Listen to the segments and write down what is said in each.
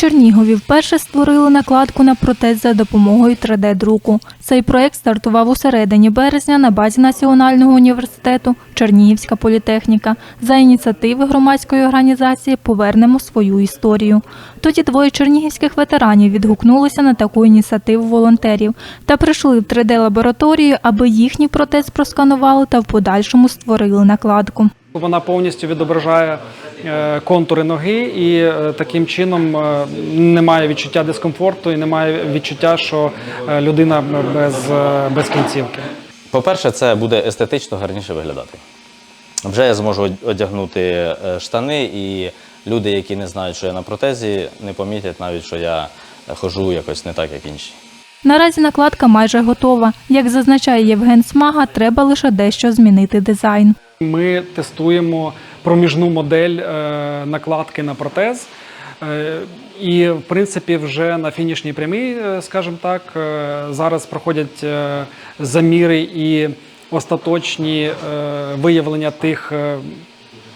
Чернігові вперше створили накладку на протез за допомогою 3D-друку. Цей проект стартував у середині березня на базі Національного університету Чернігівська політехніка. За ініціативи громадської організації Повернемо свою історію. Тоді двоє чернігівських ветеранів відгукнулися на таку ініціативу волонтерів та прийшли в 3D-лабораторію, аби їхній протез просканували та в подальшому створили накладку. Вона повністю відображає контури ноги, і е, таким чином е, немає відчуття дискомфорту і немає відчуття, що е, людина без, е, без кінцівки. По-перше, це буде естетично гарніше виглядати. Вже я зможу одягнути е, штани, і люди, які не знають, що я на протезі, не помітять навіть, що я хожу якось не так, як інші. Наразі накладка майже готова. Як зазначає Євген Смага, треба лише дещо змінити дизайн. Ми тестуємо проміжну модель е, накладки на протез. Е, І, в принципі, вже на фінішній прямій, е, скажімо так, зараз проходять заміри і остаточні виявлення тих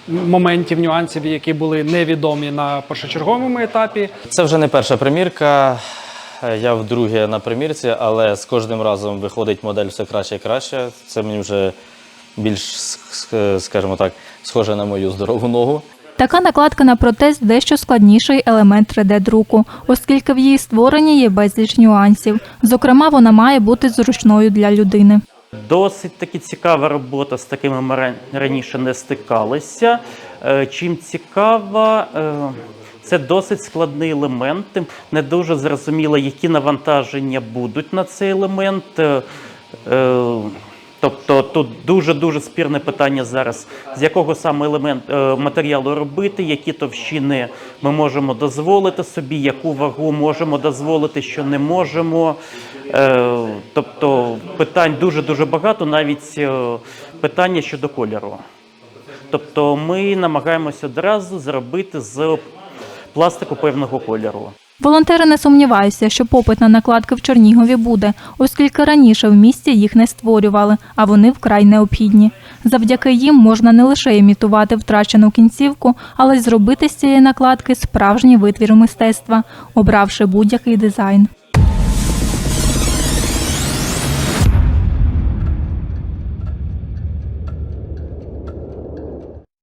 моментів, нюансів, які були невідомі на першочерговому етапі. Це вже не перша примірка. Я вдруге на примірці, але з кожним разом виходить модель все краще і краще. Це мені вже більш, скажімо так, схоже на мою здорову ногу. Така накладка на протез дещо складніший елемент 3D-друку, оскільки в її створенні є безліч нюансів. Зокрема, вона має бути зручною для людини. Досить таки цікава робота з такими ми раніше не стикалися. Е, Чим цікава, е, це досить складний елемент. Не дуже зрозуміло, які навантаження будуть на цей елемент. Тобто тут дуже дуже спірне питання зараз, з якого саме елемент е, матеріалу робити, які товщини ми можемо дозволити собі, яку вагу можемо дозволити, що не можемо. Е, тобто питань дуже дуже багато, навіть е, питання щодо кольору. Тобто ми намагаємося одразу зробити з пластику певного кольору. Волонтери не сумніваються, що попит на накладки в Чернігові буде, оскільки раніше в місті їх не створювали, а вони вкрай необхідні. Завдяки їм можна не лише імітувати втрачену кінцівку, але й зробити з цієї накладки справжній витвір мистецтва, обравши будь-який дизайн.